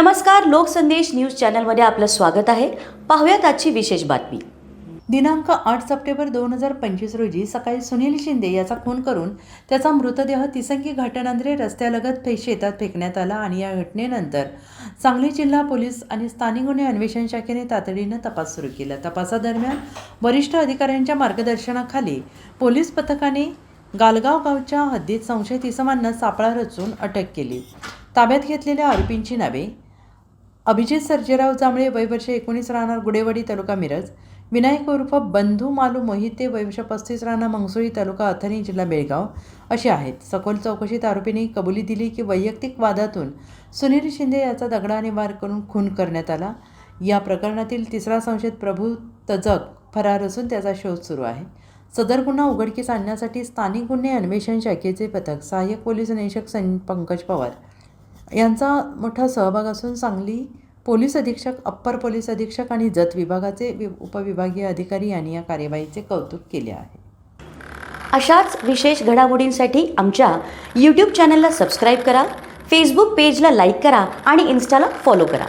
नमस्कार लोकसंदेश न्यूज चॅनलमध्ये आपलं स्वागत आहे. पाहूयात आजची विशेष बातमी. दिनांक आठ सप्टेंबर दोन हजार पंचवीस रोजी सकाळी सुनील शिंदे याचा खून करून त्याचा मृतदेह तिसंगी घाटनांद्रे रस्त्यालगत फे शेतात फेकण्यात आला आणि या घटनेनंतर सांगली जिल्हा पोलीस आणि स्थानिक गुन्हे अन्वेषण शाखेने तातडीनं तपास सुरू केला. तपासादरम्यान वरिष्ठ अधिकाऱ्यांच्या मार्गदर्शनाखाली पोलीस पथकाने गालगाव गावच्या हद्दीत संशयित इसमांना सापळा रचून अटक केली. ताब्यात घेतलेल्या आरोपींची नावे अभिजित सर्जेराव जांभळे वयवर्ष एकोणीस राहणार गुडेवाडी तालुका मिरज. विनायक उर्फ बंधू मालू मोहिते वयवर्ष पस्तीस राहणार मंगसुळी तालुका अथणी जिल्हा बेळगाव. असे आहेत. सखोल चौकशीत आरोपींनी कबुली दिली की वैयक्तिक वादातून सुनील शिंदे याचा दगडाने वार करून खून करण्यात आला. या प्रकरणातील तिसरा संशयित प्रभू तजक फरार असून त्याचा शोध सुरू आहे. सदर गुन्हा उघडकीस आणण्यासाठी स्थानिक गुन्हे अन्वेषण शाखेचे पथक सहाय्यक पोलीस निरीक्षक सं पंकज पवार यांचा मोठा सहभाग असून सांगली पोलीस अधीक्षक अप्पर पोलीस अधीक्षक आणि जत विभागाचे वि उपविभागीय अधिकारी यांनी या कार्यवाहीचे कौतुक केले आहे. अशाच विशेष घडामोडींसाठी आमच्या यूट्यूब चॅनलला सबस्क्राईब करा फेसबुक पेजला लाईक करा आणि इन्स्टाला फॉलो करा.